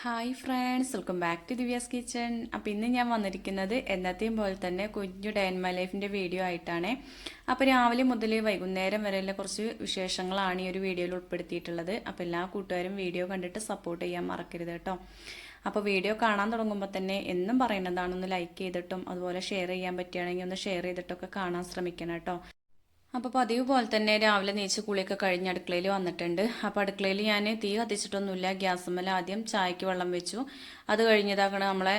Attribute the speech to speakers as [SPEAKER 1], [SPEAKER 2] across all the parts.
[SPEAKER 1] Hi friends welcome back to Divya's kitchen അപ്പോൾ ഇന്ന് ഞാൻ വന്നിരിക്കുന്നത് എന്നത്തെയും പോലെ തന്നെ കുഞ്ഞു ഡേ മൈ ലൈഫിന്റെ വീഡിയോ ആയിട്ടാണ്. അപ്പോൾ രാവിലെ മുതൽ വൈകുന്നേരം വരെയുള്ള കുറച്ച് വിശേഷങ്ങളാണ് ഈ ഒരു വീഡിയോയിൽ ഉൾപ്പെടുത്തിയിട്ടുള്ളത്. അപ്പോൾ എല്ലാ കൂട്ടുകാരും വീഡിയോ കണ്ടിട്ട് സപ്പോർട്ട് ചെയ്യാൻ മറക്കരുത് കേട്ടോ. അപ്പോൾ വീഡിയോ കാണാൻ തുടങ്ങുമ്പോൾ തന്നെ എന്നും പറയുന്നതാണ് ലൈക്ക് ചെയ്തിട്ടും അതുപോലെ ഷെയർ ചെയ്യാൻ പറ്റുകയാണെങ്കിൽ ഒന്ന് ഷെയർ ചെയ്തിട്ടൊക്കെ കാണാൻ ശ്രമിക്കണം കേട്ടോ. അപ്പോൾ പതിവ് പോലെ തന്നെ രാവിലെ നീച്ച് കുളിയൊക്കെ കഴിഞ്ഞ് അടുക്കളയിൽ വന്നിട്ടുണ്ട്. അപ്പോൾ അടുക്കളയിൽ ഞാൻ തീ കത്തിച്ചിട്ടൊന്നുമില്ല. ഗ്യാസുമ്മൽ ആദ്യം ചായക്ക് വെള്ളം വെച്ചു. അത് കഴിഞ്ഞതാകണം നമ്മളെ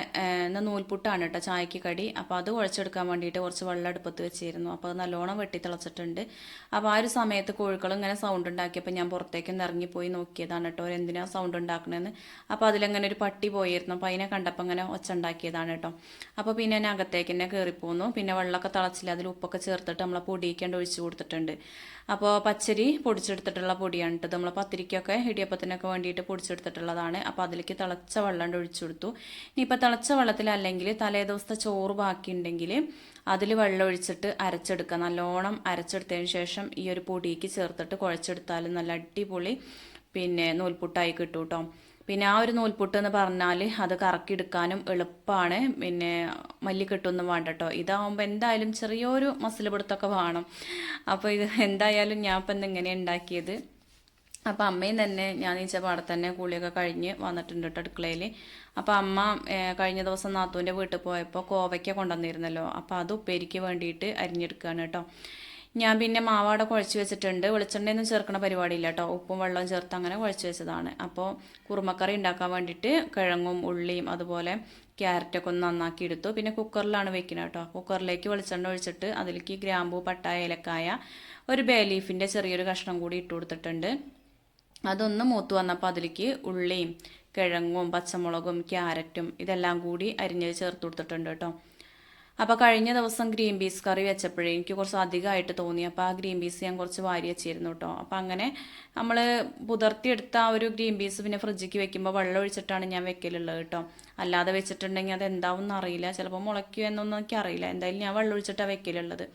[SPEAKER 1] നൂൽപുട്ടാണ് കേട്ടോ ചായക്ക് കടി. അപ്പോൾ അത് കുഴച്ചെടുക്കാൻ വേണ്ടിയിട്ട് കുറച്ച് വെള്ളം അടുപ്പത്ത് വെച്ചിരുന്നു. അപ്പോൾ അത് നല്ലോണം വെട്ടി തിളച്ചിട്ടുണ്ട്. അപ്പോൾ ആ ഒരു സമയത്ത് കോഴികൾ ഇങ്ങനെ സൗണ്ട് ഉണ്ടാക്കിയപ്പോൾ ഞാൻ പുറത്തേക്ക് ഇറങ്ങിപ്പോയി നോക്കിയതാണ് കേട്ടോ എന്തിനാ സൗണ്ട് ഉണ്ടാക്കണമെന്ന് അപ്പോൾ അതിലങ്ങനെ ഒരു പട്ടി പോയിരുന്നു. അപ്പോൾ അതിനെ കണ്ടപ്പോൾ അങ്ങനെ ഒച്ച ഉണ്ടാക്കിയതാണ് കേട്ടോ അപ്പോൾ പിന്നെ ഞാൻ തന്നെ കയറിപ്പോന്നു പിന്നെ വെള്ളമൊക്കെ തിളച്ചില്ല. അതിൽ ഉപ്പൊക്കെ ചേർത്തിട്ട് നമ്മളെ പൊടിയിക്കേണ്ട ഒഴിച്ച് കൊടുത്തിട്ടുണ്ട്. അപ്പോൾ പച്ചരി പൊടിച്ചെടുത്തിട്ടുള്ള പൊടിയാണ് കേട്ടോ. നമ്മൾ പത്തിരിക്കൊക്കെ ഇടിയപ്പത്തിനൊക്കെ വേണ്ടിയിട്ട് പൊടിച്ചെടുത്തിട്ടുള്ളതാണ്. അപ്പോൾ അതിലേക്ക് തിളച്ച വെള്ളം ഒഴിച്ചു കൊടുത്തു. ഇനിയിപ്പോൾ തിളച്ച വെള്ളത്തിലല്ലെങ്കിൽ തലേ ദിവസത്തെ ചോറ് ബാക്കിയുണ്ടെങ്കിൽ അതിൽ വെള്ളം ഒഴിച്ചിട്ട് അരച്ചെടുക്കുക. നല്ലോണം അരച്ചെടുത്തതിന് ശേഷം ഈ ഒരു പൊടിക്ക് ചേർത്തിട്ട് കുഴച്ചെടുത്താലും നല്ല അടിപൊളി പിന്നെ നൂൽപുട്ടായി കിട്ടും കേട്ടോ. പിന്നെ ആ ഒരു നൂൽപുട്ട് എന്ന് പറഞ്ഞാൽ അത് കറക്കിയെടുക്കാനും എളുപ്പമാണ് പിന്നെ മല്ലിക്കെട്ടൊന്നും വേണ്ട കേട്ടോ ഇതാവുമ്പോൾ എന്തായാലും ചെറിയൊരു മസിൽ പിടുത്തൊക്കെ വേണം. അപ്പോൾ ഇത് എന്തായാലും ഞാൻ ഇപ്പം ഇങ്ങനെ ഉണ്ടാക്കിയത് അപ്പം അമ്മയും തന്നെ ഞാൻ നീച്ച പാടെ തന്നെ കുളിയൊക്കെ കഴിഞ്ഞ് വന്നിട്ടുണ്ട് കേട്ടോ അടുക്കളയിൽ അപ്പം അമ്മ കഴിഞ്ഞ ദിവസം നാത്തൂന്റെ വീട്ടിൽ പോയപ്പോൾ കോവയ്ക്ക കൊണ്ടുവന്നിരുന്നല്ലോ. അപ്പോൾ അത് ഉപ്പേരിക്ക് വേണ്ടിയിട്ട് അരിഞ്ഞെടുക്കുകയാണ് കേട്ടോ ഞാൻ പിന്നെ മാവാടെ കുഴച്ച് വെച്ചിട്ടുണ്ട്. വെളിച്ചെണ്ണയൊന്നും ചേർക്കണ പരിപാടിയില്ല കേട്ടോ ഉപ്പും വെള്ളവും ചേർത്ത് അങ്ങനെ കുഴച്ച് വെച്ചതാണ്. അപ്പോൾ കുറുമക്കറി ഉണ്ടാക്കാൻ വേണ്ടിയിട്ട് കിഴങ്ങും ഉള്ളിയും അതുപോലെ ക്യാരറ്റൊക്കെ ഒന്ന് നന്നാക്കി എടുത്തു. പിന്നെ കുക്കറിലാണ് വെക്കുന്നത് കേട്ടോ കുക്കറിലേക്ക് വെളിച്ചെണ്ണ ഒഴിച്ചിട്ട് അതിലേക്ക് ഗ്രാമ്പൂ പട്ടായ ഏലക്കായ ഒരു ബേ ലീഫിന്റെ ചെറിയൊരു കഷ്ണം കൂടി ഇട്ട് കൊടുത്തിട്ടുണ്ട്. അതൊന്ന് മൂത്ത് വന്നപ്പോൾ അതിലേക്ക് ഉള്ളിയും കിഴങ്ങും പച്ചമുളകും ക്യാരറ്റും ഇതെല്ലാം കൂടി അരിഞ്ഞ് ചേർത്ത് കൊടുത്തിട്ടുണ്ട് കേട്ടോ അപ്പോൾ കഴിഞ്ഞ ദിവസം ഗ്രീൻ പീസ് കറി വെച്ചപ്പോഴേ എനിക്ക് കുറച്ച് അധികമായിട്ട് തോന്നി. അപ്പോൾ ആ ഗ്രീൻ പീസ് ഞാൻ കുറച്ച് വാരി വെച്ചിരുന്നു കേട്ടോ അപ്പോൾ അങ്ങനെ നമ്മൾ പുതർത്തിയെടുത്ത ആ ഒരു ഗ്രീൻ പീസ് പിന്നെ ഫ്രിഡ്ജിക്ക് വെക്കുമ്പോൾ വെള്ളം ഒഴിച്ചിട്ടാണ് ഞാൻ വെക്കലുള്ളത് കേട്ടോ അല്ലാതെ വെച്ചിട്ടുണ്ടെങ്കിൽ അത് എന്താവും എന്നറിയില്ല ചിലപ്പോൾ മുളയ്ക്കും എന്നൊന്നും എനിക്ക് അറിയില്ല. എന്തായാലും ഞാൻ വെള്ളം ഒഴിച്ചിട്ടാണ് വെക്കലുള്ളത്.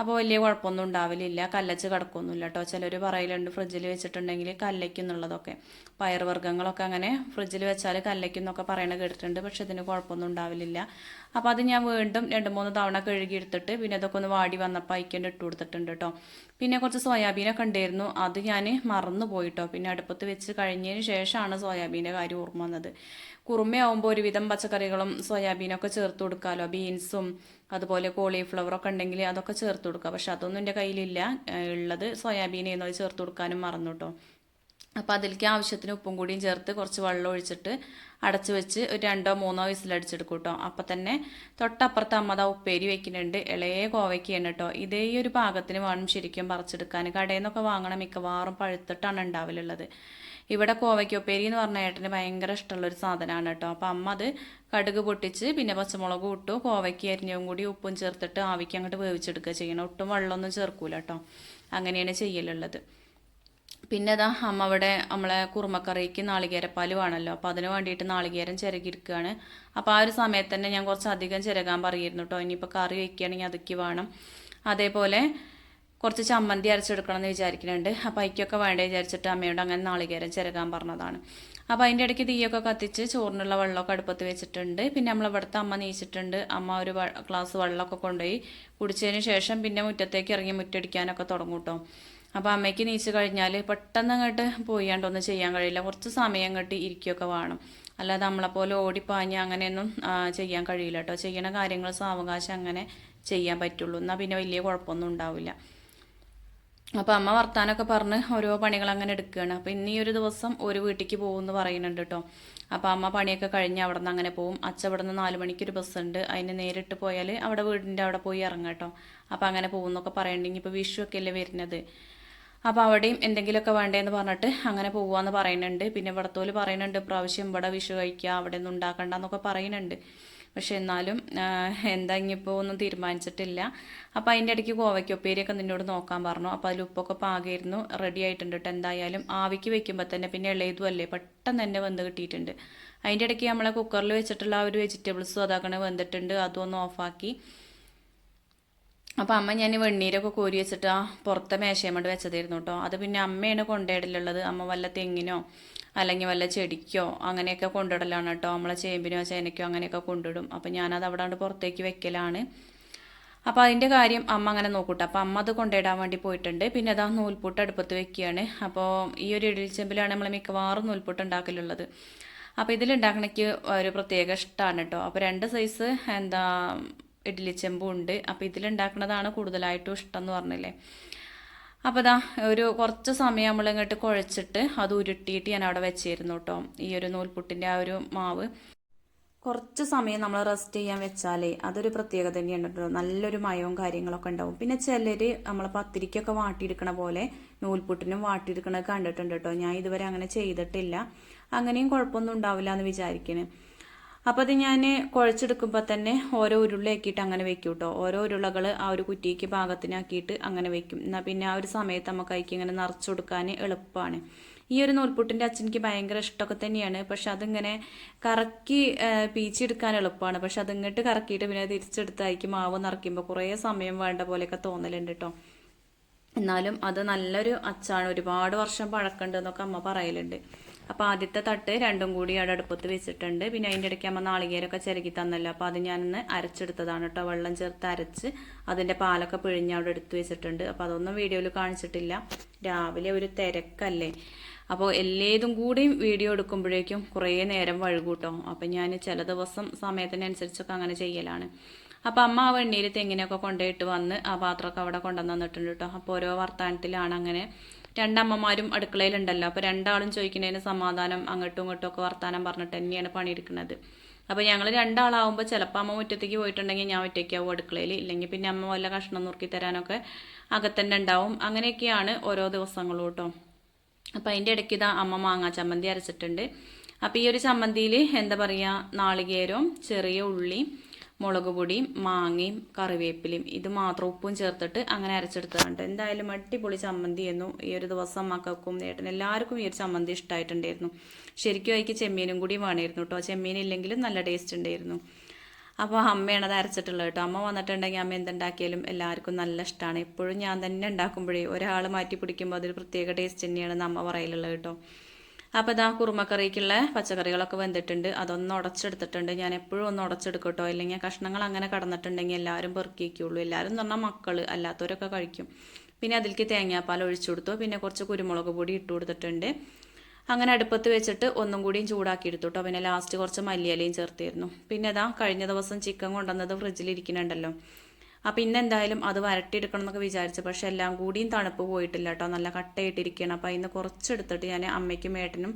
[SPEAKER 1] അപ്പോൾ വലിയ കുഴപ്പമൊന്നും ഉണ്ടാവില്ല കല്ലച്ച് കിടക്കൊന്നുമില്ല കേട്ടോ ചിലർ പറയലുണ്ട് ഫ്രിഡ്ജിൽ വെച്ചിട്ടുണ്ടെങ്കിൽ കല്ലയ്ക്കുന്നുള്ളതൊക്കെ പയറുവർഗങ്ങളൊക്കെ അങ്ങനെ ഫ്രിഡ്ജിൽ വെച്ചാൽ കല്ലയ്ക്കുന്നൊക്കെ പറയണ കേട്ടിട്ടുണ്ട്. പക്ഷെ ഇതിന് കുഴപ്പമൊന്നും ഉണ്ടാവലില്ല. അപ്പോൾ അത് ഞാൻ വീണ്ടും രണ്ട് മൂന്ന് തവണ കഴുകി എടുത്തിട്ട് പിന്നെ അതൊക്കെ ഒന്ന് വാടി വന്നപ്പോൾ അയക്കേണ്ട ഇട്ട് കൊടുത്തിട്ടുണ്ട് കേട്ടോ പിന്നെ കുറച്ച് സോയാബീനൊക്കെ ഉണ്ടായിരുന്നു. അത് ഞാൻ മറന്നു പോയിട്ടോ പിന്നെ അടുപ്പത്ത് വെച്ച് കഴിഞ്ഞതിന് ശേഷമാണ് സോയാബീന്റെ കാര്യം ഓർമ്മ വന്നത്. കുറുമയാവുമ്പോൾ ഒരുവിധം പച്ചക്കറികളും സോയാബീനൊക്കെ ചേർത്ത് കൊടുക്കാമല്ലോ ബീൻസും അതുപോലെ കോളിഫ്ലവറൊക്കെ ഉണ്ടെങ്കിൽ അതൊക്കെ ചേർത്ത് കൊടുക്കുക പക്ഷെ അതൊന്നും എന്റെ കയ്യിലില്ല. ഉള്ളത് സോയാബീൻ ചെയ്യുന്നത് ചേർത്ത് കൊടുക്കാനും മറന്നു കേട്ടോ അപ്പോൾ അതിലേക്ക് ആവശ്യത്തിന് ഉപ്പും കൂടിയും ചേർത്ത് കുറച്ച് വെള്ളം ഒഴിച്ചിട്ട് അടച്ചു വെച്ച് ഒരു രണ്ടോ മൂന്നോ വിസിലടിച്ചെടുക്കും കേട്ടോ അപ്പം തന്നെ തൊട്ടപ്പുറത്ത് അമ്മ അതാ ഉപ്പേരി വെക്കുന്നുണ്ട്. ഇളയ കോവയ്ക്കാണ് കേട്ടോ ഇതേ ഒരു പാകത്തിന് വേണം ശരിക്കും പറിച്ചെടുക്കാൻ. കടയിൽ നിന്നൊക്കെ വാങ്ങണം മിക്കവാറും പഴുത്തിട്ടാണ് ഉണ്ടാവലുള്ളത്. ഇവിടെ കോവയ്ക്കൊപ്പേരി എന്ന് പറഞ്ഞ ഏട്ടന് ഭയങ്കര ഇഷ്ടമുള്ളൊരു സാധനമാണ് കേട്ടോ അപ്പം അമ്മ അത് കടുക് പൊട്ടിച്ച് പിന്നെ പച്ചമുളക് ഇട്ടു കോവയ്ക്ക് അരിഞ്ഞവും കൂടി ഉപ്പും ചേർത്തിട്ട് ആവിക്ക് അങ്ങോട്ട് വേവിച്ചെടുക്കുക ചെയ്യണം. ഒട്ടും വെള്ളമൊന്നും ചേർക്കൂല കേട്ടോ അങ്ങനെയാണ് ചെയ്യലുള്ളത്. പിന്നെ അതാ അമ്മ അവിടെ നമ്മളെ കുറുമക്കറിക്ക് നാളികേരപ്പാൽ വേണമല്ലോ അപ്പോൾ അതിന് വേണ്ടിയിട്ട് നാളികേരം ചിരകിരിക്കുകയാണ് അപ്പോൾ ആ ഒരു സമയത്ത് തന്നെ ഞാൻ കുറച്ച് അധികം ചിരകാൻ പറയുന്നു കേട്ടോ ഇനിയിപ്പോൾ കറി വയ്ക്കുകയാണെങ്കിൽ അതൊക്കെ വേണം. അതേപോലെ കുറച്ച് ചമ്മന്തി അരച്ചെടുക്കണം എന്ന് വിചാരിക്കുന്നുണ്ട്. അപ്പോൾ അതിക്കൊക്കെ വേണ്ടേ വിചാരിച്ചിട്ട് അമ്മയോട് അങ്ങനെ നാളികേരം ചിരകാൻ പറഞ്ഞതാണ്. അപ്പോൾ അതിന്റെ ഇടയ്ക്ക് തീയൊക്കെ കത്തിച്ച് ചോറിനുള്ള വെള്ളമൊക്കെ അടുപ്പത്ത് വെച്ചിട്ടുണ്ട്. പിന്നെ നമ്മൾ ഇവിടുത്തെ അമ്മ നീച്ചിട്ടുണ്ട്. അമ്മ ഒരു ഗ്ലാസ് വെള്ളമൊക്കെ കൊണ്ടുപോയി കുടിച്ചതിന് ശേഷം പിന്നെ മുറ്റത്തേക്ക് ഇറങ്ങി മുറ്റടിക്കാനൊക്കെ തുടങ്ങും കേട്ടോ അപ്പോൾ അമ്മയ്ക്ക് നീച്ച് കഴിഞ്ഞാൽ പെട്ടെന്ന് അങ്ങോട്ട് പോയാണ്ടൊന്നും ചെയ്യാൻ കഴിയില്ല. കുറച്ച് സമയം അങ്ങോട്ട് ഇരിക്കുകയൊക്കെ വേണം. അല്ലാതെ നമ്മളെപ്പോലെ ഓടിപ്പാഞ്ഞ് അങ്ങനെയൊന്നും ചെയ്യാൻ കഴിയില്ല കേട്ടോ ചെയ്യണ കാര്യങ്ങൾ സാവകാശം അങ്ങനെ ചെയ്യാൻ പറ്റുള്ളൂ. എന്നാൽ പിന്നെ വലിയ കുഴപ്പമൊന്നും ഉണ്ടാവില്ല. അപ്പോൾ അമ്മ വർത്താനൊക്കെ പറഞ്ഞ് ഓരോ പണികൾ അങ്ങനെ എടുക്കുകയാണ് അപ്പോൾ ഇന്ന് ഈ ഒരു ദിവസം ഒരു വീട്ടിലേക്ക് പോകുമെന്ന് പറയുന്നുണ്ട് കേട്ടോ അപ്പോൾ അമ്മ പണിയൊക്കെ കഴിഞ്ഞ് അവിടെ നിന്ന് അങ്ങനെ പോകും അച്ഛ ഇവിടെ നിന്ന് നാല് മണിക്കൊരു ബസ്സുണ്ട്. അതിന് നേരിട്ട് പോയാൽ അവിടെ വീടിന്റെ അവിടെ പോയി ഇറങ്ങാം കേട്ടോ അപ്പോൾ അങ്ങനെ പോകുന്നൊക്കെ പറയണ്ടെങ്കിൽ ഇപ്പോൾ വിഷു ഒക്കെ അല്ലേ വരുന്നത്. അപ്പോൾ അവിടെയും എന്തെങ്കിലുമൊക്കെ വേണ്ടതെന്ന് പറഞ്ഞിട്ട് അങ്ങനെ പോവാന്ന് പറയുന്നുണ്ട്. പിന്നെ ഇവിടത്തോൽ പറയുന്നുണ്ട് പ്രാവശ്യം ഇവിടെ വിഷു കഴിക്കുക അവിടെ ഒന്നും ഉണ്ടാക്കണ്ട എന്നൊക്കെ പറയുന്നുണ്ട്. പക്ഷെ എന്നാലും എന്താ ഇനിയിപ്പോൾ ഒന്നും തീരുമാനിച്ചിട്ടില്ല. അപ്പോൾ അതിന്റെ ഇടയ്ക്ക് കോവയ്ക്കൊപ്പേരിയൊക്കെ നിന്നോട് നോക്കാൻ പറഞ്ഞു. അപ്പോൾ അതിൽ ഉപ്പൊക്കെ പാകിയിരുന്നു റെഡി ആയിട്ടുണ്ട്. കേട്ടോ എന്തായാലും ആവിക്ക് വെക്കുമ്പോൾ തന്നെ പിന്നെ ഇളയതുമല്ലേ പെട്ടെന്ന് തന്നെ വെന്ത് കിട്ടിയിട്ടുണ്ട്. അതിന്റെ ഇടയ്ക്ക് നമ്മളെ കുക്കറിൽ വെച്ചിട്ടുള്ള ആ ഒരു വെജിറ്റബിൾസും അതാക്കണേ വെന്തിട്ടുണ്ട്. അതും ഒന്ന് ഓഫാക്കി അപ്പോൾ അമ്മ ഞാൻ വെണ്ണീരൊക്കെ കോരി വെച്ചിട്ട് ആ പുറത്തെ മേശയമ്മണ്ട് വെച്ചതായിരുന്നു കേട്ടോ അത് പിന്നെ അമ്മയാണ് കൊണ്ടിടലുള്ളത്. അമ്മ വല്ല തെങ്ങിനോ അല്ലെങ്കിൽ വല്ല ചെടിക്കോ അങ്ങനെയൊക്കെ കൊണ്ടിടലാണ് കേട്ടോ നമ്മളെ ചേമ്പിനോ ചേനയ്ക്കോ അങ്ങനെയൊക്കെ കൊണ്ടിടും അപ്പോൾ ഞാനത് അവിടെ കൊണ്ട് പുറത്തേക്ക് വെക്കലാണ്. അപ്പോൾ അതിന്റെ കാര്യം അമ്മ അങ്ങനെ നോക്കൂട്ടോ. അപ്പോൾ അമ്മ അത് കൊണ്ടിടാൻ വേണ്ടി പോയിട്ടുണ്ട്. പിന്നെ അതാ നൂൽപുട്ട് അടുപ്പത്ത് വെക്കുകയാണ്. അപ്പോൾ ഈ ഒരു ഇടിൽച്ചെമ്പിലാണ് നമ്മൾ മിക്കവാറും നൂൽപുട്ട് ഉണ്ടാക്കലുള്ളത്. അപ്പോൾ ഇതിലുണ്ടാക്കണക്ക് ഒരു പ്രത്യേക ഇഷ്ടമാണ് കേട്ടോ അപ്പോൾ രണ്ട് സൈസ് എന്താ ഇഡ്ഡലി ചെമ്പും ഉണ്ട്. അപ്പോൾ ഇതിലുണ്ടാക്കുന്നതാണ് കൂടുതലായിട്ടും ഇഷ്ടം എന്ന് പറഞ്ഞില്ലേ. അപ്പോൾ ഇതാ ഒരു കുറച്ച് സമയം നമ്മൾ ഇങ്ങോട്ട് കുഴച്ചിട്ട് അത് ഉരുട്ടിയിട്ട് ഞാൻ അവിടെ വെച്ചിരുന്നു കേട്ടോ. ഈ ഒരു നൂൽപുട്ടിന്റെ ആ ഒരു മാവ്. കുറച്ച് സമയം നമ്മൾ റെസ്റ്റ് ചെയ്യാൻ വെച്ചാലേ അതൊരു പ്രത്യേകത തന്നെയാണ് കേട്ടോ. നല്ലൊരു മയവും കാര്യങ്ങളൊക്കെ ഉണ്ടാവും. പിന്നെ ചിലർ നമ്മൾ പത്തിരിക്കൊക്കെ വാട്ടിയെടുക്കണ പോലെ നൂൽപുട്ടിനും വാട്ടിയെടുക്കണത് കണ്ടിട്ടുണ്ട് കേട്ടോ. ഞാൻ ഇതുവരെ അങ്ങനെ ചെയ്തിട്ടില്ല. അങ്ങനെയും കുഴപ്പമൊന്നും ഉണ്ടാവില്ല എന്ന് വിചാരിക്കുന്നു അപ്പോൾ അത് ഞാൻ കുഴച്ചെടുക്കുമ്പോൾ തന്നെ ഓരോ ഉരുളയാക്കിയിട്ട് അങ്ങനെ വെക്കും കേട്ടോ ഓരോ ഉരുളകൾ ആ ഒരു കുറ്റിക്ക് പാകത്തിനാക്കിയിട്ട് അങ്ങനെ വെക്കും. എന്നാൽ പിന്നെ ആ ഒരു സമയത്ത് നമുക്ക് അതിക്ക് ഇങ്ങനെ നിറച്ചു കൊടുക്കാൻ എളുപ്പമാണ് ഈ ഒരു നൂൽപുട്ടിന്റെ അച്ഛനിക്ക് ഭയങ്കര ഇഷ്ടമൊക്കെ തന്നെയാണ്. പക്ഷെ അതിങ്ങനെ കറക്കി പീച്ചെടുക്കാൻ എളുപ്പമാണ് പക്ഷെ അതിങ്ങോട്ട് കറക്കിയിട്ട് പിന്നെ തിരിച്ചെടുത്ത് അതിക്ക് മാവ് നിറയ്ക്കുമ്പോൾ കുറേ സമയം വേണ്ട പോലെയൊക്കെ തോന്നലുണ്ട് കേട്ടോ എന്നാലും അത് നല്ലൊരു അച്ചാണ്. ഒരുപാട് വർഷം പഴക്കമുണ്ട് എന്നൊക്കെ അമ്മ പറയലുണ്ട്. അപ്പോൾ ആദ്യത്തെ തട്ട് രണ്ടും കൂടി അവിടെ അടുപ്പത്ത് വെച്ചിട്ടുണ്ട്. പിന്നെ അതിന്റെ ഇടയ്ക്ക് അമ്മ നാളികേരമൊക്കെ ചിരകി തന്നല്ലോ. അപ്പോൾ അത് ഞാനൊന്ന് അരച്ചെടുത്തതാണ് കേട്ടോ. വെള്ളം ചേർത്ത് അരച്ച് അതിന്റെ പാലൊക്കെ പിഴിഞ്ഞ് അവിടെ എടുത്ത് വെച്ചിട്ടുണ്ട്. അപ്പോൾ അതൊന്നും വീഡിയോയിൽ കാണിച്ചിട്ടില്ല. രാവിലെ ഒരു തിരക്കല്ലേ. അപ്പോൾ എല്ലേതും കൂടിയും വീഡിയോ എടുക്കുമ്പോഴേക്കും കുറേ നേരം വഴുകൂട്ടോ. അപ്പം ഞാൻ ചില ദിവസം സമയത്തിനനുസരിച്ചൊക്കെ അങ്ങനെ ചെയ്യലാണ്. അപ്പം അമ്മ ആ വെണ്ണീര് തെങ്ങിനൊക്കെ കൊണ്ടുപോയിട്ട് വന്ന് ആ പാത്രമൊക്കെ അവിടെ കൊണ്ടുവന്നിട്ടുണ്ട് കേട്ടോ. അപ്പോൾ ഓരോ വർത്താനത്തിലാണ് അങ്ങനെ രണ്ടമ്മമാരും അടുക്കളയിലുണ്ടല്ലോ. അപ്പോൾ രണ്ടാളും ചോദിക്കുന്നതിന് സമാധാനം അങ്ങോട്ടും ഇങ്ങോട്ടും ഒക്കെ വർത്താനം പറഞ്ഞിട്ട് തന്നെയാണ് പണിയെടുക്കുന്നത്. അപ്പോൾ ഞങ്ങൾ രണ്ടാളാവുമ്പോൾ ചിലപ്പോൾ അമ്മ മുറ്റത്തേക്ക് പോയിട്ടുണ്ടെങ്കിൽ ഞാൻ ഒറ്റയ്ക്കാവും അടുക്കളയിൽ ഇല്ലെങ്കിൽ പിന്നെ അമ്മ വല്ല കഷ്ണം നുറുക്കി തരാനൊക്കെ അകത്തന്നെ ഉണ്ടാവും. അങ്ങനെയൊക്കെയാണ് ഓരോ ദിവസങ്ങളും കേട്ടോ. അപ്പോൾ അതിന്റെ ഇടയ്ക്ക് ഇതാ അമ്മ മാങ്ങാ ചമ്മന്തി അരച്ചിട്ടുണ്ട്. അപ്പോൾ ഈ ഒരു ചമ്മന്തിയിൽ എന്താ പറയുക നാളികേരവും ചെറിയ ഉള്ളി മുളക് പൊടിയും മാങ്ങയും കറിവേപ്പിലയും ഇത് മാത്രം ഉപ്പും ചേർത്തിട്ട് അങ്ങനെ അരച്ചെടുത്തതാണ് എന്തായാലും അടിപൊളി ചമ്മന്തി എന്നു ഈ ഒരു ദിവസം മക്കൾക്കും നേട്ടനും എല്ലാവർക്കും ഈ ഒരു ചമ്മന്തി ഇഷ്ടമായിട്ടുണ്ടായിരുന്നു ശരിക്കും അതിക്ക് ചെമ്മീനും കൂടി വേണമായിരുന്നു കേട്ടോ. ചെമ്മീൻ ഇല്ലെങ്കിലും നല്ല ടേസ്റ്റ് ഉണ്ടായിരുന്നു. അപ്പോൾ അമ്മയാണ് അത് അരച്ചിട്ടുള്ളത് കേട്ടോ. അമ്മ വന്നിട്ടുണ്ടെങ്കിൽ അമ്മ എന്തുണ്ടാക്കിയാലും എല്ലാവർക്കും നല്ല ഇഷ്ടമാണ്. എപ്പോഴും ഞാൻ തന്നെ ഉണ്ടാക്കുമ്പോഴേ ഒരാൾ മാറ്റി പിടിക്കുമ്പോൾ അതൊരു പ്രത്യേക ടേസ്റ്റ് തന്നെയാണെന്ന് അമ്മ പറയലുള്ളത് കേട്ടോ. അപ്പോൾ ഇതാ കുറുമക്കറിക്കുള്ള പച്ചക്കറികളൊക്കെ വെന്തിട്ടുണ്ട്. അതൊന്ന് ഉടച്ചെടുത്തിട്ടുണ്ട്. ഞാൻ എപ്പോഴും ഒന്ന് ഉടച്ചെടുക്കട്ടോ. ഇല്ലെങ്കിൽ കഷ്ണങ്ങൾ അങ്ങനെ കടന്നിട്ടുണ്ടെങ്കിൽ എല്ലാവരും പെറുക്കിക്കുള്ളൂ എല്ലാവരും എന്ന് പറഞ്ഞാൽ മക്കൾ അല്ലാത്തവരൊക്കെ കഴിക്കും. പിന്നെ അതിലേക്ക് തേങ്ങാപ്പാൽ ഒഴിച്ചു കൊടുത്തു. പിന്നെ കുറച്ച് കുരുമുളക് പൊടി ഇട്ട് കൊടുത്തിട്ടുണ്ട്. അങ്ങനെ അടുപ്പത്ത് വെച്ചിട്ട് ഒന്നും കൂടിയും ചൂടാക്കി എടുത്തു കേട്ടോ പിന്നെ ലാസ്റ്റ് കുറച്ച് മല്ലിയിലയും ചേർത്തിരുന്നു. പിന്നെ അതാ കഴിഞ്ഞ ദിവസം ചിക്കൻ കൊണ്ടുവന്നത് ഫ്രിഡ്ജിലിരിക്കുന്നുണ്ടല്ലോ അപ്പം ഇന്ന് എന്തായാലും അത് വരട്ടിയെടുക്കണം എന്നൊക്കെ വിചാരിച്ചു. പക്ഷേ എല്ലാം കൂടിയും തണുപ്പ് പോയിട്ടില്ല കേട്ടോ. നല്ല കട്ടയിട്ടിരിക്കുകയാണ് അപ്പം അതിന് കുറച്ചെടുത്തിട്ട് ഞാൻ അമ്മയ്ക്കും ഏട്ടനും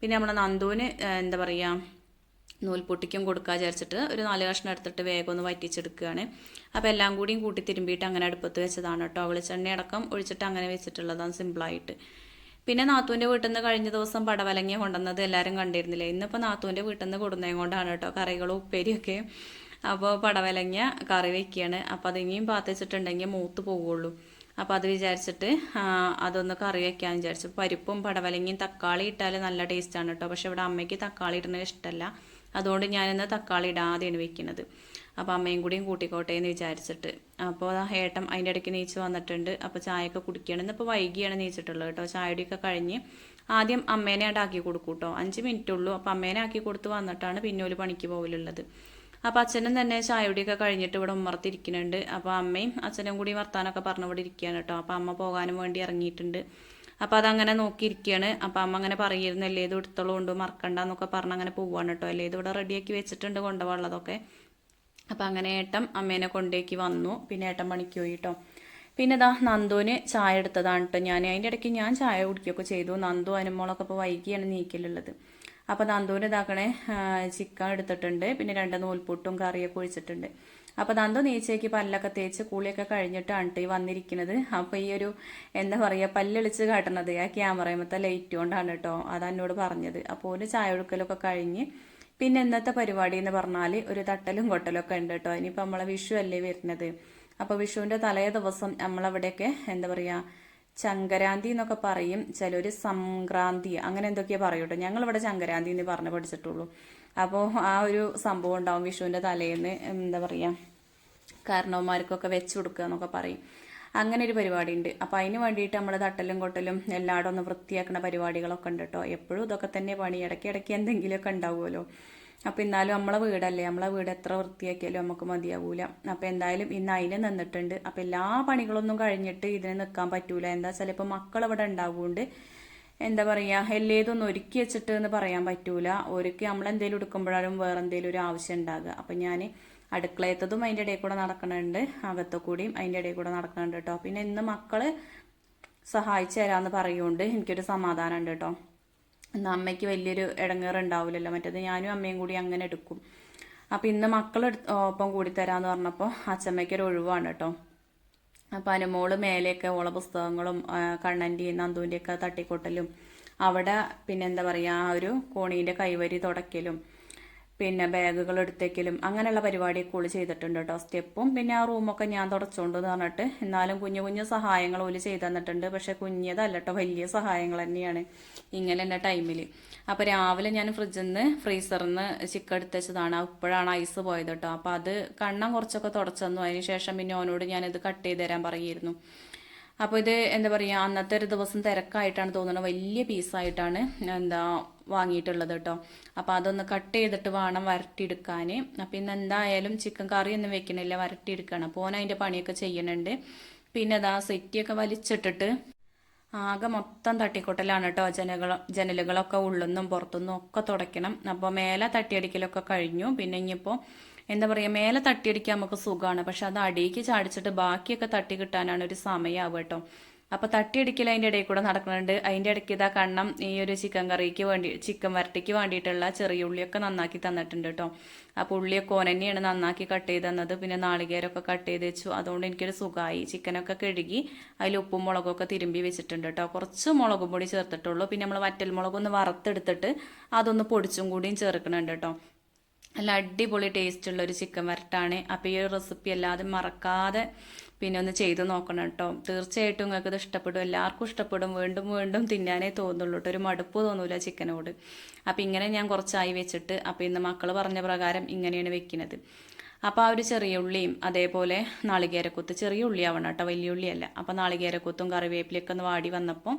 [SPEAKER 1] പിന്നെ നമ്മുടെ നന്ദുവിന് എന്താ പറയുക നൂൽപൊട്ടിക്കും കൊടുക്കുക വിചാരിച്ചിട്ട് ഒരു നാല് കഷ്ണം എടുത്തിട്ട് വേഗം ഒന്ന് വറ്റിച്ചെടുക്കുകയാണ്. അപ്പോൾ എല്ലാം കൂടിയും കൂട്ടി തിരുമ്പിയിട്ട് അങ്ങനെ അടുപ്പത്ത് വെച്ചതാണ് കേട്ടോ. വെളിച്ചെണ്ണ അടക്കം ഒഴിച്ചിട്ട് അങ്ങനെ വെച്ചിട്ടുള്ളതാണ് സിമ്പിളായിട്ട്. പിന്നെ നാത്തൂന്റെ വീട്ടിൽ നിന്ന് കഴിഞ്ഞ ദിവസം പടവലങ്ങിയ കൊണ്ടുവന്നത് എല്ലാവരും കണ്ടിരുന്നില്ലേ? ഇന്നിപ്പോൾ നാത്തൂന്റെ വീട്ടിൽ നിന്ന് കൊടുന്നതും കൊണ്ടാണ് കേട്ടോ. കറികളും ഉപ്പേരിയൊക്കെ അപ്പോൾ പടവലങ്ങ കറി വെക്കുകയാണ് അപ്പോൾ അത് ഇനിയും പാത്തിച്ചിട്ടുണ്ടെങ്കിൽ മൂത്ത് പോവുള്ളൂ. അപ്പോൾ അത് വിചാരിച്ചിട്ട് അതൊന്ന് കറി വെക്കാമെന്ന് വിചാരിച്ചു. പരിപ്പും പടവലങ്ങയും തക്കാളി ഇട്ടാൽ നല്ല ടേസ്റ്റാണ് കേട്ടോ പക്ഷെ ഇവിടെ അമ്മയ്ക്ക് തക്കാളി ഇടുന്നത് ഇഷ്ടമല്ല അതുകൊണ്ട് ഞാനിന്ന് തക്കാളി ഇടാതെയാണ് വെക്കുന്നത്. അപ്പോൾ അമ്മയും കൂടിയും കൂട്ടിക്കോട്ടെ എന്ന് വിചാരിച്ചിട്ട്. അപ്പോൾ ആ ഏട്ടം അതിന്റെ ഇടയ്ക്ക് നീച്ച് വന്നിട്ടുണ്ട്. അപ്പോൾ ചായയൊക്കെ കുടിക്കുകയാണ് ഇന്നിപ്പോൾ വൈകിയാണ് നീച്ചിട്ടുള്ളത് കേട്ടോ ചായയുടെയൊക്കെ കഴിഞ്ഞ് ആദ്യം അമ്മേനെ ആക്കി കൊടുക്കും കേട്ടോ അഞ്ച് മിനിറ്റ് ഉള്ളൂ. അപ്പോൾ അമ്മേനെ ആക്കി കൊടുത്ത് വന്നിട്ടാണ് പിന്നെ ഒരു പണിക്ക് പോകലുള്ളത്. അപ്പോൾ അച്ഛനും തന്നെ ചായയുടെയൊക്കെ കഴിഞ്ഞിട്ട് ഇവിടെ ഉമ്മർത്തിരിക്കുന്നുണ്ട് അപ്പോൾ അമ്മയും അച്ഛനും കൂടി വർത്താനൊക്കെ പറഞ്ഞു ഇവിടെ ഇരിക്കുകയാണ് കേട്ടോ. അപ്പോൾ അമ്മ പോകാനും വേണ്ടി ഇറങ്ങിയിട്ടുണ്ട്. അപ്പോൾ അതങ്ങനെ നോക്കിയിരിക്കുകയാണ്. അപ്പോൾ അമ്മ അങ്ങനെ പറയുന്നു അല്ലേ ഇത് എടുത്തോളുണ്ട് മറക്കണ്ട എന്നൊക്കെ പറഞ്ഞ് അങ്ങനെ പോവുകയാണ് കേട്ടോ. അല്ലേ ഇത് ഇവിടെ റെഡിയാക്കി വെച്ചിട്ടുണ്ട് കൊണ്ടുപോകാനുള്ളതൊക്കെ. അപ്പോൾ അങ്ങനെ ഏട്ടം അമ്മേനെ കൊണ്ടേക്ക് വന്നു. പിന്നെ ഏട്ടൻ പണിക്ക് പോയി കേട്ടോ. പിന്നെ ഇതാ നന്ദുവിന് ചായ എടുത്തതാണ് കേട്ടോ. ഞാൻ അതിന്റെ ഇടയ്ക്ക് ഞാൻ ചായ കുടിക്കുകയൊക്കെ ചെയ്തു. നന്ദു അനുമോളൊക്കെ ഇപ്പോൾ വൈകിയാണ് നീക്കലുള്ളത്. അപ്പോൾ നന്ദുവിന് ഇതാക്കണേ. ചിക്കൻ എടുത്തിട്ടുണ്ട്. പിന്നെ രണ്ട് നൂൽപുട്ടും കറിയൊക്കെ ഒഴിച്ചിട്ടുണ്ട്. അപ്പോൾ നന്ദു നീച്ചയ്ക്ക് പല്ലൊക്കെ തേച്ച് കൂളിയൊക്കെ കഴിഞ്ഞിട്ടാണ് ഈ വന്നിരിക്കുന്നത്. അപ്പോൾ ഈ ഒരു എന്താ പറയുക പല്ലെളിച്ച് കാട്ടണത് ആ ക്യാമറയുമത്തെ ലൈറ്റ് കൊണ്ടാണ് കേട്ടോ അത് എന്നോട് പറഞ്ഞത്. അപ്പോൾ ഒരു ചായ ഒഴുക്കലൊക്കെ കഴിഞ്ഞ് പിന്നെ ഇന്നത്തെ പരിപാടി എന്ന് പറഞ്ഞാൽ ഒരു തട്ടലും കൊട്ടലും ഒക്കെ ഉണ്ട് കേട്ടോ ഇനിയിപ്പോൾ നമ്മളെ വിഷു അല്ലേ വരുന്നത്. അപ്പോൾ വിഷുവിന്റെ തലേ ദിവസം നമ്മളവിടെയൊക്കെ എന്താ പറയുക ചങ്കരാന്തി എന്നൊക്കെ പറയും. ചിലർ സംക്രാന്തി അങ്ങനെ എന്തൊക്കെയാ പറയൂട്ടോ. ഞങ്ങളിവിടെ ചങ്കരാന്തി എന്ന് പറഞ്ഞ് പഠിച്ചിട്ടുള്ളൂ. അപ്പോൾ ആ ഒരു സംഭവം ഉണ്ടാവും വിഷുവിന്റെ തലേന്ന്. എന്താ പറയുക കാരണവന്മാർക്കൊക്കെ വെച്ച് കൊടുക്കുക എന്നൊക്കെ പറയും. അങ്ങനെ ഒരു പരിപാടി ഉണ്ട് അപ്പോൾ അതിന് വേണ്ടിയിട്ട് നമ്മൾ തട്ടലും കൊട്ടലും എല്ലായിടും ഒന്ന് വൃത്തിയാക്കുന്ന പരിപാടികളൊക്കെ ഉണ്ട് കേട്ടോ. എപ്പോഴും ഇതൊക്കെ തന്നെ പണി. ഇടയ്ക്ക് ഇടയ്ക്ക് എന്തെങ്കിലുമൊക്കെ ഉണ്ടാവുമല്ലോ. അപ്പോൾ എന്നാലും നമ്മളെ വീടല്ലേ? നമ്മളെ വീട് എത്ര വൃത്തിയാക്കിയാലും നമുക്ക് മതിയാവൂല. അപ്പോൾ എന്തായാലും ഇന്ന് അതിന് നിന്നിട്ടുണ്ട്. അപ്പോൾ എല്ലാ പണികളൊന്നും കഴിഞ്ഞിട്ട് ഇതിന് നിൽക്കാൻ പറ്റൂല. എന്താ വെച്ചാൽ ഇപ്പോൾ മക്കൾ ഇവിടെ ഉണ്ടാവുകൊണ്ട് എന്താ പറയുക എല്ലേതൊന്നും ഒരുക്കി വെച്ചിട്ട് എന്ന് പറയാൻ പറ്റൂല. ഒരുക്കി നമ്മൾ എന്തെങ്കിലും എടുക്കുമ്പോഴാലും വേറെ എന്തെങ്കിലും ഒരു ആവശ്യം ഉണ്ടാകുക അപ്പം ഞാൻ അടുക്കളയത്തതും അതിന്റെ ഇടയിൽ കൂടെ നടക്കണുണ്ട്. അകത്തു കൂടിയും അതിന്റെ ഇടയിൽ കൂടെ നടക്കണുണ്ട് കേട്ടോ പിന്നെ ഇന്ന് മക്കൾ സഹായിച്ചു തരാമെന്ന് പറയുകൊണ്ട് എനിക്കൊരു സമാധാനം ഉണ്ട് കേട്ടോ എന്നാൽ അമ്മയ്ക്ക് വലിയൊരു ഇടങ്ങേറ് ഉണ്ടാവില്ലല്ലോ മറ്റേത് ഞാനും അമ്മയും കൂടി അങ്ങനെ എടുക്കും. അപ്പം ഇന്ന് മക്കൾ ഒപ്പം കൂടി തരാമെന്ന് പറഞ്ഞപ്പോൾ അച്ഛമ്മയ്ക്കൊരു ഒഴിവാണ് കേട്ടോ. അപ്പം അനുമോൾ മേലെയൊക്കെ ഓള പുസ്തകങ്ങളും കണ്ണന്റെയും നന്ദുവിന്റെയൊക്കെ തട്ടിക്കൊട്ടലും അവിടെ പിന്നെ എന്താ പറയുക ആ ഒരു കോണീന്റെ കൈവരി തുടയ്ക്കലും പിന്നെ ബാഗുകൾ എടുത്തേക്കലും അങ്ങനെയുള്ള പരിപാടിയൊക്കെ ഓൾ ചെയ്തിട്ടുണ്ട് കേട്ടോ. സ്റ്റെപ്പും പിന്നെ ആ റൂമൊക്കെ ഞാൻ തുടച്ചോണ്ട് പറഞ്ഞിട്ട് എന്നാലും കുഞ്ഞു കുഞ്ഞു സഹായങ്ങൾ ഓൽ ചെയ്തു തന്നിട്ടുണ്ട്. പക്ഷെ കുഞ്ഞതല്ല കേട്ടോ വലിയ സഹായങ്ങൾ തന്നെയാണ് ഇങ്ങനെ എന്റെ ടൈമിൽ അപ്പോൾ രാവിലെ ഞാൻ ഫ്രിഡ്ജിൽ നിന്ന് ഫ്രീസറിൽ നിന്ന് ചിക്കൻ എടുത്തതാണ് അപ്പോഴാണ് ഐസ് പോയത് കേട്ടോ. അപ്പോൾ അത് കണ്ണം കുറച്ചൊക്കെ തുടച്ചെന്നു. അതിന് ശേഷം പിന്നെ ഓനോട് ഇത് കട്ട് ചെയ്ത് തരാൻ പറയുമായിരുന്നു അപ്പോൾ ഇത് എന്താ പറയുക അന്നത്തെ ഒരു ദിവസം തിരക്കായിട്ടാണ് തോന്നുന്നത് വലിയ പീസായിട്ടാണ് എന്താ വാങ്ങിയിട്ടുള്ളത് കേട്ടോ. അപ്പോൾ അതൊന്ന് കട്ട് ചെയ്തിട്ട് വേണം വരട്ടിയെടുക്കാൻ അപ്പോൾ ഇന്ന് എന്തായാലും ചിക്കൻ കറി ഒന്നും വെക്കണില്ല വരട്ടിയെടുക്കണം. അപ്പോൾ ഓൻ അതിന്റെ പണിയൊക്കെ ചെയ്യുന്നുണ്ട്. പിന്നെ അതാ സെറ്റിയൊക്കെ വലിച്ചിട്ടിട്ട് ആകെ മൊത്തം തട്ടിക്കൊട്ടലാണ് കേട്ടോ. ജനകൾ ജനലുകളൊക്കെ ഉള്ളൊന്നും പുറത്തുനിന്നും ഒക്കെ തുടയ്ക്കണം. അപ്പോൾ മേലെ തട്ടിയടിക്കലൊക്കെ കഴിഞ്ഞു. പിന്നെ ഇനിയിപ്പോൾ എന്താ പറയുക മേലെ തട്ടിയടിക്കാൻ നമുക്ക് സുഖമാണ് പക്ഷെ അത് അടിയിലേക്ക് ചാടിച്ചിട്ട് ബാക്കിയൊക്കെ തട്ടി കിട്ടാനാണ് ഒരു സമയമാവുക കേട്ടോ. അപ്പോൾ തട്ടിയടിക്കൽ അതിന്റെ ഇടയിൽ കൂടെ നടക്കുന്നുണ്ട്. അതിന്റെ ഇടയ്ക്ക് ഇതാ കണ്ണം ഈ ഒരു ചിക്കൻ കറിക്ക് വേണ്ടി ചിക്കൻ വരട്ടിക്ക് വേണ്ടിയിട്ടുള്ള ചെറിയ ഉള്ളിയൊക്കെ നന്നാക്കി തന്നിട്ടുണ്ട് കേട്ടോ. അപ്പോൾ ഉള്ളിയൊക്കെ ഓനന്നെയാണ് നന്നാക്കി കട്ട് ചെയ്ത് തന്നത്. പിന്നെ നാളികേരമൊക്കെ കട്ട് ചെയ്ത് വെച്ചു. അതുകൊണ്ട് എനിക്കൊരു സുഖമായി ചിക്കനൊക്കെ കഴുകി അതിൽ ഉപ്പും മുളകൊക്കെ തിരുമ്പി വെച്ചിട്ടുണ്ട് കേട്ടോ. കുറച്ച് മുളകും പൊടി ചേർത്തിട്ടുള്ളൂ. പിന്നെ നമ്മൾ വറ്റൽ മുളകൊന്ന് വറുത്തെടുത്തിട്ട് അതൊന്ന് പൊടിച്ചും കൂടിയും ചേർക്കണുണ്ട് കേട്ടോ. നല്ല അടിപൊളി ടേസ്റ്റ് ഉള്ള ഒരു ചിക്കൻ വരട്ടാണ്. അപ്പോൾ ഈ ഒരു റെസിപ്പി അല്ലാതെ മറക്കാതെ പിന്നെ ഒന്ന് ചെയ്ത് നോക്കണം കേട്ടോ. തീർച്ചയായിട്ടും നിങ്ങൾക്ക് ഇത് ഇഷ്ടപ്പെടും. എല്ലാവർക്കും ഇഷ്ടപ്പെടും. വീണ്ടും വീണ്ടും തിന്നാനേ തോന്നുള്ളൂ കേട്ടോ. ഒരു മടുപ്പ് തോന്നൂല ചിക്കനോട് അപ്പോൾ ഇങ്ങനെ ഞാൻ കുറച്ചായി വെച്ചിട്ട് അപ്പോൾ ഇന്ന് മക്കൾ പറഞ്ഞ പ്രകാരം ഇങ്ങനെയാണ് വെക്കുന്നത് അപ്പോൾ ആ ഒരു ചെറിയ ഉള്ളിയും അതേപോലെ നാളികേരക്കുത്ത് ചെറിയ ഉള്ളിയാവണം കേട്ടോ വലിയ ഉള്ളിയല്ല. അപ്പോൾ നാളികേരക്കുത്തും കറിവേപ്പിലൊക്കെ ഒന്ന് വാടി വന്നപ്പോൾ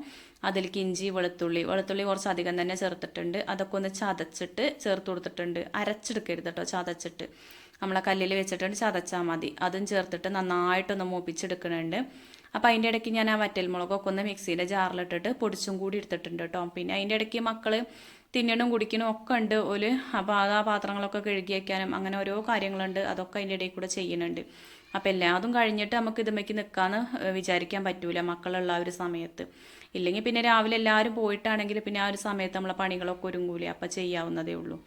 [SPEAKER 1] അതിലേക്ക് ഇഞ്ചി വെളുത്തുള്ളി വെളുത്തുള്ളി കുറച്ച് അധികം തന്നെ ചേർത്തിട്ടുണ്ട്. അതൊക്കെ ഒന്ന് ചതച്ചിട്ട് ചേർത്ത് കൊടുത്തിട്ടുണ്ട്. അരച്ചെടുക്കരുത് കേട്ടോ ചതച്ചിട്ട്. നമ്മളെ കല്ലിൽ വെച്ചിട്ടുണ്ട് ചതച്ചാൽ മതി. അതും ചേർത്തിട്ട് നന്നായിട്ടൊന്ന് മൂപ്പിച്ചെടുക്കുന്നുണ്ട് അപ്പോൾ അതിന്റെ ഇടയ്ക്ക് ഞാൻ ആ വറ്റൽമുളകൊക്കെ ഒന്ന് മിക്സിയുടെ ജാറിലിട്ടിട്ട് പൊടിച്ചും കൂടി എടുത്തിട്ടുണ്ട് കേട്ടോ. പിന്നെ അതിന്റെ ഇടയ്ക്ക് മക്കൾ തിന്നണം കുടിക്കണം ഒക്കെ ഉണ്ട് ഒരു അപ്പോൾ ആ പാത്രങ്ങളൊക്കെ കഴുകി വയ്ക്കാനും അങ്ങനെ ഓരോ കാര്യങ്ങളുണ്ട്. അതൊക്കെ അതിന്റെ ഇടയിൽ കൂടെ ചെയ്യുന്നുണ്ട്. അപ്പോൾ എല്ലാതും കഴിഞ്ഞിട്ട് നമുക്ക് ഇതുമ്മയ്ക്ക് നിൽക്കാമെന്ന് വിചാരിക്കാൻ പറ്റൂല മക്കളുള്ള ആ ഒരു സമയത്ത്. ഇല്ലെങ്കിൽ പിന്നെ രാവിലെ എല്ലാവരും പോയിട്ടാണെങ്കിൽ പിന്നെ ആ ഒരു സമയത്ത് നമ്മളെ പണികളൊക്കെ ഒരുങ്ങൂലേ. അപ്പോൾ ചെയ്യാവുന്നതേ ഉള്ളൂ.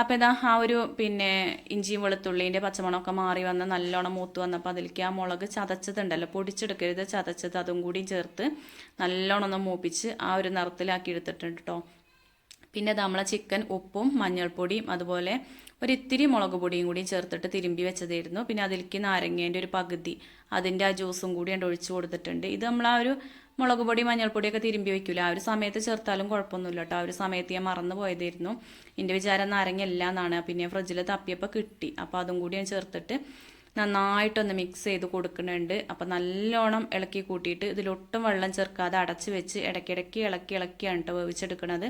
[SPEAKER 1] അപ്പോൾ ഇതാ ആ ഒരു പിന്നെ ഇഞ്ചിയും വെളുത്തുള്ളീന്റെ പച്ചമണമൊക്കെ മാറി വന്ന് നല്ലോണം മൂത്ത് വന്നപ്പോൾ അതിലേക്ക് ആ മുളക് ചതച്ചതുണ്ടല്ലോ. പൊടിച്ചെടുക്കരുത്. ചതച്ചത് അതും കൂടി ചേർത്ത് നല്ലോണം ഒന്ന് മൂപ്പിച്ച് ആ ഒരു നിറത്തിലാക്കി എടുത്തിട്ടുണ്ട് കേട്ടോ പിന്നെ നമ്മളെ ചിക്കൻ ഉപ്പും മഞ്ഞൾപ്പൊടിയും അതുപോലെ ഒരു ഇത്തിരി മുളക് പൊടിയും കൂടി ചേർത്തിട്ട് തിരുമ്പി വെച്ചതായിരുന്നു. പിന്നെ അതിലേക്ക് നാരങ്ങേന്റെ ഒരു പകുതി അതിന്റെ ആ ജ്യൂസും കൂടി ഉണ്ട് ഒഴിച്ചു കൊടുത്തിട്ടുണ്ട്. ഇത് നമ്മൾ ആ ഒരു മുളക് പൊടി മഞ്ഞൾപ്പൊടിയൊക്കെ തിരുമ്പി വെക്കില്ല ആ ഒരു സമയത്ത് ചേർത്താലും കുഴപ്പമൊന്നുമില്ല കേട്ടോ ആ ഒരു സമയത്ത് ഞാൻ മറന്നു പോയതായിരുന്നു. എന്റെ വിചാരം നാരങ്ങ എല്ലാം എന്നാണ്. പിന്നെ ഫ്രിഡ്ജിൽ തപ്പിയപ്പോൾ കിട്ടി. അപ്പോൾ അതും കൂടി ഞാൻ ചേർത്തിട്ട് നന്നായിട്ടൊന്ന് മിക്സ് ചെയ്ത് കൊടുക്കുന്നുണ്ട്. അപ്പോൾ നല്ലോണം ഇളക്കി കൂട്ടിയിട്ട് ഇതിലൊട്ടും വെള്ളം ചേർക്കാതെ അടച്ച് വെച്ച് ഇടയ്ക്കിടയ്ക്ക് ഇളക്കി ഇളക്കിയാണ് കേട്ടോ വേവിച്ചെടുക്കുന്നത്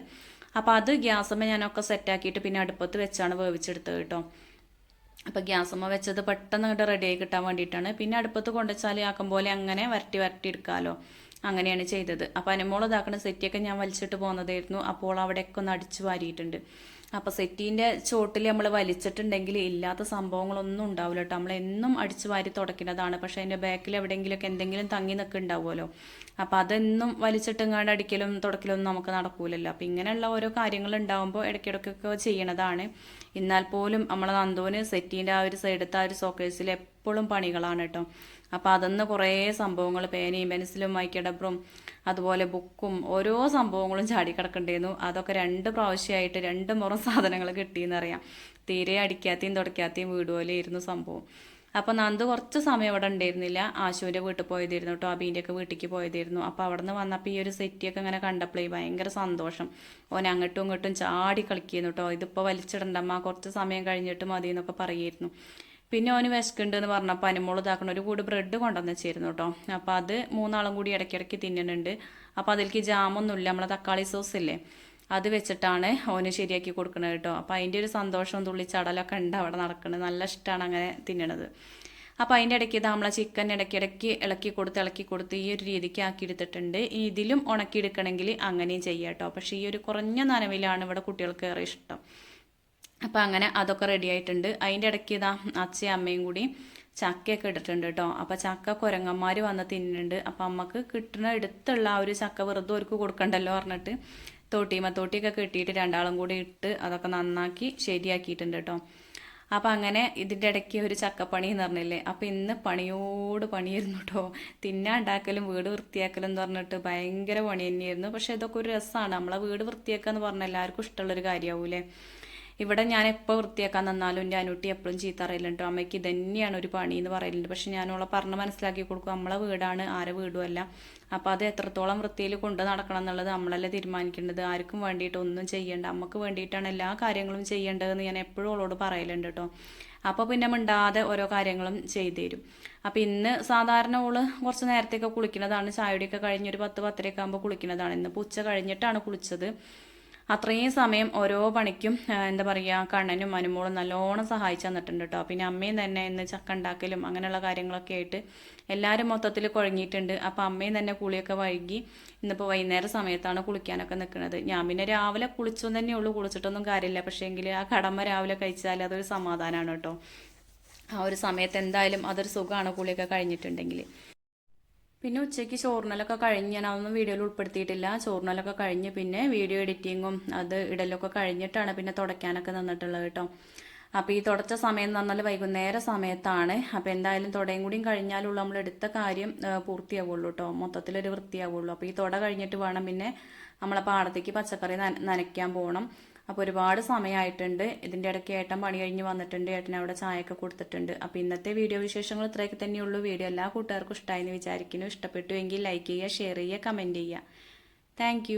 [SPEAKER 1] അപ്പോൾ അത് ഗ്യാസമ്മ ഞാനൊക്കെ സെറ്റാക്കിയിട്ട് പിന്നെ അടുപ്പത്ത് വെച്ചാണ് വേവിച്ചെടുത്തത് കേട്ടോ. അപ്പോൾ ഗ്യാസമ്മ വെച്ചത് പെട്ടെന്ന് ഇങ്ങോട്ട് റെഡിയായി കിട്ടാൻ വേണ്ടിയിട്ടാണ്. പിന്നെ അടുപ്പത്ത് കൊണ്ടുവച്ചാൽ ആക്കും പോലെ അങ്ങനെ വരട്ടി വരട്ടി എടുക്കാമല്ലോ അങ്ങനെയാണ് ചെയ്തത്. അപ്പോൾ അനുമോൾ ഇതാക്കുന്ന സെറ്റിയൊക്കെ ഞാൻ വലിച്ചിട്ട് പോകുന്നതായിരുന്നു അപ്പോൾ അവിടെയൊക്കെ ഒന്ന് അടിച്ചു വാരിയിട്ടുണ്ട്. അപ്പോൾ സെറ്റീന്റെ ചോട്ടിൽ നമ്മൾ വലിച്ചിട്ടുണ്ടെങ്കിൽ ഇല്ലാത്ത സംഭവങ്ങളൊന്നും ഉണ്ടാവില്ല കേട്ടോ നമ്മൾ എന്നും അടിച്ചു വാരി തുടക്കുന്നതാണ് പക്ഷേ അതിന്റെ ബാക്കിൽ എവിടെയെങ്കിലുമൊക്കെ എന്തെങ്കിലും തങ്ങി നിൽക്കുന്നുണ്ടാവുമല്ലോ. അപ്പോൾ അതെന്നും വലിച്ചിട്ടെങ്ങാണ്ട് അടിക്കലും തുടക്കലൊന്നും നമുക്ക് നടക്കൂലല്ലോ. അപ്പോൾ ഇങ്ങനെയുള്ള ഓരോ കാര്യങ്ങൾ ഉണ്ടാവുമ്പോൾ ഇടയ്ക്കിടയ്ക്കൊക്കെ ചെയ്യണതാണ്. എന്നാൽ പോലും നമ്മളെ നന്ദോന് സെറ്റീന്റെ ആ ഒരു സൈഡത്തെ ആ ഒരു സോക്കേഴ്സിൽ എപ്പോഴും പണികളാണ് കേട്ടോ അപ്പോൾ അതെന്ന് കുറേ സംഭവങ്ങൾ പേനയും പെൻസിലും മൈക്കഡബ്രും അതുപോലെ ബുക്കും ഓരോ സംഭവങ്ങളും ചാടി കിടക്കണ്ടായിരുന്നു അതൊക്കെ രണ്ട് പ്രാവശ്യമായിട്ട് രണ്ട് മുറം സാധനങ്ങൾ കിട്ടിയെന്നറിയാം. തീരെ അടിക്കാത്തയും തുടക്കാത്തയും വീട് പോലെ ആയിരുന്നു സംഭവം. അപ്പോൾ നന്ദ് കുറച്ച് സമയം ഇവിടെ ഉണ്ടായിരുന്നില്ല. ആശുവിന്റെ വീട്ടിൽ പോയതായിരുന്നു കേട്ടോ. അബീന്റെ വീട്ടിലേക്ക് പോയതായിരുന്നു. അപ്പോൾ അവിടെ നിന്ന് വന്നപ്പോൾ ഈ ഒരു സെറ്റിയൊക്കെ ഇങ്ങനെ കണ്ടപ്പോഴേ ഭയങ്കര സന്തോഷം. ഓൻ അങ്ങോട്ടും ഇങ്ങോട്ടും ചാടി കളിക്കുന്നു കേട്ടോ. ഇതിപ്പോൾ വലിച്ചിടണ്ടമ്മ കുറച്ച് സമയം കഴിഞ്ഞിട്ട് മതി എന്നൊക്കെ പറയായിരുന്നു പിന്നെ ഓന് വിശക്കുണ്ടെന്ന് പറഞ്ഞപ്പോൾ അനുമോൾ ഇതാക്കണ ഒരു കൂടി ബ്രെഡ് കൊണ്ടുവന്ന് വെച്ചിരുന്നു കേട്ടോ. അപ്പോൾ അത് മൂന്നാളും കൂടി ഇടയ്ക്കിടയ്ക്ക് തിന്നുന്നുണ്ട് അപ്പോൾ അതിലേക്ക് ജാമൊന്നുമില്ല. നമ്മളെ തക്കാളി സോസ് ഇല്ലേ അത് വെച്ചിട്ടാണ് ഓന് ശരിയാക്കി കൊടുക്കുന്നത് കേട്ടോ. അപ്പോൾ അതിന്റെ ഒരു സന്തോഷവും തുള്ളിച്ചടലൊക്കെ ഉണ്ട് അവിടെ നടക്കുന്നത്. നല്ല ഇഷ്ടമാണ് അങ്ങനെ തിന്നണത്. അപ്പോൾ അതിന്റെ ഇടയ്ക്ക് ഇത് നമ്മളെ ചിക്കൻ ഇടയ്ക്കിടയ്ക്ക് ഇളക്കി കൊടുത്ത് ഇളക്കി കൊടുത്ത് ഈ ഒരു രീതിക്ക് ആക്കി എടുത്തിട്ടുണ്ട്. ഇതിലും ഉണക്കിയെടുക്കണമെങ്കിൽ അങ്ങനെയും ചെയ്യാം കേട്ടോ. പക്ഷേ ഈ ഒരു കുറഞ്ഞ നനവിലാണ് ഇവിടെ കുട്ടികൾക്ക് ഏറെ ഇഷ്ടം. അപ്പോൾ അങ്ങനെ അതൊക്കെ റെഡി ആയിട്ടുണ്ട്. അതിന്റെ ഇടയ്ക്ക് ഇതാ അച്ഛയും അമ്മയും കൂടി ചക്കയൊക്കെ ഇട്ടിട്ടുണ്ട് കേട്ടോ അപ്പോൾ ചക്ക കുരങ്ങന്മാർ വന്ന് തിന്നുന്നുണ്ട്. അപ്പോൾ അമ്മയ്ക്ക് കിട്ടുന്ന എടുത്തുള്ള ആ ഒരു ചക്ക വെറുതെ അവർക്ക് കൊടുക്കണ്ടല്ലോ പറഞ്ഞിട്ട് തോട്ടിമ തോട്ടിയൊക്കെ കെട്ടിയിട്ട് രണ്ടാളും കൂടി ഇട്ട് അതൊക്കെ നന്നാക്കി ശരിയാക്കിയിട്ടുണ്ട് കേട്ടോ അപ്പോൾ അങ്ങനെ ഇതിന്റെ ഇടയ്ക്ക് ഒരു ചക്കപ്പണി എന്ന് പറഞ്ഞില്ലേ? അപ്പോൾ ഇന്ന് പണിയോട് പണിയായിരുന്നു കേട്ടോ തിന്നാണ്ടാക്കലും വീട് വൃത്തിയാക്കലും എന്ന് പറഞ്ഞിട്ട് ഭയങ്കര പണി തന്നെയായിരുന്നു. പക്ഷേ ഇതൊക്കെ ഒരു രസമാണ് നമ്മളെ വീട് വൃത്തിയാക്കുക എന്ന് പറഞ്ഞാൽ എല്ലാവർക്കും ഇഷ്ടമുള്ളൊരു കാര്യമാവൂലേ ഇവിടെ ഞാൻ എപ്പോൾ വൃത്തിയാക്കാൻ നിന്നാലും എന്റെ അനുട്ടി എപ്പോഴും ചീത്ത അറിയില്ലുണ്ട് അമ്മയ്ക്ക് ഇതന്നെയാണ് ഒരു പണി എന്ന് പറയലുണ്ട്. പക്ഷെ ഞാനോളെ പറഞ്ഞ് മനസ്സിലാക്കി കൊടുക്കും. നമ്മളെ വീടാണ് ആരെ വീടുമല്ല അപ്പോൾ അത് എത്രത്തോളം വൃത്തിയിൽ കൊണ്ട് നടക്കണം എന്നുള്ളത് നമ്മളല്ലേ തീരുമാനിക്കേണ്ടത്. ആർക്കും വേണ്ടിയിട്ട് ഒന്നും ചെയ്യേണ്ട. അമ്മയ്ക്ക് വേണ്ടിയിട്ടാണ് എല്ലാ കാര്യങ്ങളും ചെയ്യേണ്ടതെന്ന് ഞാൻ എപ്പോഴും അവളോട് പറയലുണ്ട് കേട്ടോ അപ്പോൾ പിന്നെ മിണ്ടാതെ ഓരോ കാര്യങ്ങളും ചെയ്തു തരും അപ്പോൾ ഇന്ന് സാധാരണ ഓൾ കുറച്ച് നേരത്തെയൊക്കെ കുളിക്കുന്നതാണ്. ചായയുടെയൊക്കെ കഴിഞ്ഞ് ഒരു പത്ത് പത്തരയൊക്കെ ആകുമ്പോൾ കുളിക്കുന്നതാണ്. ഇന്ന് ഉച്ച കഴിഞ്ഞിട്ടാണ് കുളിച്ചത്. അത്രയും സമയം ഓരോ പണിക്കും എന്താ പറയുക കണ്ണനും അനുമോളും നല്ലോണം സഹായിച്ചു തന്നിട്ടുണ്ട് കേട്ടോ പിന്നെ അമ്മയും തന്നെ ഇന്ന് ചക്ക ഉണ്ടാക്കലും അങ്ങനെയുള്ള കാര്യങ്ങളൊക്കെ ആയിട്ട് എല്ലാവരും മൊത്തത്തിൽ കുഴങ്ങിയിട്ടുണ്ട്. അപ്പോൾ അമ്മയും തന്നെ കുളിയൊക്കെ വൈകി ഇന്നിപ്പോൾ വൈകുന്നേര സമയത്താണ് കുളിക്കാനൊക്കെ നിൽക്കുന്നത് ഞാൻ പിന്നെ രാവിലെ കുളിച്ചു തന്നെ ഉള്ളൂ കുളിച്ചിട്ടൊന്നും കാര്യമില്ല. പക്ഷേ എങ്കിൽ ആ കടമ രാവിലെ കഴിച്ചാൽ അതൊരു സമാധാനമാണ് കേട്ടോ ആ ഒരു സമയത്ത് എന്തായാലും അതൊരു സുഖമാണ് കുളിയൊക്കെ കഴിഞ്ഞിട്ടുണ്ടെങ്കിൽ പിന്നെ ഉച്ചയ്ക്ക് ചോറിനലൊക്കെ കഴിഞ്ഞ് ഞാൻ അതൊന്നും വീഡിയോയിൽ ഉൾപ്പെടുത്തിയിട്ടില്ല. ചോറിനലൊക്കെ കഴിഞ്ഞ് പിന്നെ വീഡിയോ എഡിറ്റിങ്ങും അത് ഇടലൊക്കെ കഴിഞ്ഞിട്ടാണ് പിന്നെ തുടയ്ക്കാനൊക്കെ നിന്നിട്ടുള്ളത് കേട്ടോ. അപ്പോൾ ഈ തുടച്ച സമയം എന്ന് പറഞ്ഞാൽ വൈകുന്നേര സമയത്താണ്. അപ്പോൾ എന്തായാലും തുടയും കൂടിയും കഴിഞ്ഞാലുള്ള. നമ്മൾ എടുത്ത കാര്യം പൂർത്തിയാവുള്ളൂ കേട്ടോ. മൊത്തത്തിലൊരു വൃത്തിയാവുള്ളൂ. അപ്പോൾ ഈ തുട കഴിഞ്ഞിട്ട് വേണം പിന്നെ നമ്മളെ പാടത്തേക്ക് പച്ചക്കറി നന- നനയ്ക്കാൻ പോകണം അപ്പോൾ ഒരുപാട് സമയമായിട്ടുണ്ട് ഇതിന്റെ ഇടയ്ക്ക് ഏട്ടൻ പണി കഴിഞ്ഞ് വന്നിട്ടുണ്ട്. ഏട്ടൻ അവിടെ ചായയൊക്കെ കൊടുത്തിട്ടുണ്ട്. അപ്പോൾ ഇന്നത്തെ വീഡിയോ വിശേഷങ്ങൾ ഇത്രയൊക്കെ തന്നെയുള്ളൂ. വീഡിയോ എല്ലാ കൂട്ടുകാർക്കും ഇഷ്ടമായി എന്ന് വിചാരിക്കുന്നു. ഇഷ്ടപ്പെട്ടുവെങ്കിൽ ലൈക്ക് ചെയ്യുക ഷെയർ ചെയ്യുക കമന്റ് ചെയ്യുക. താങ്ക്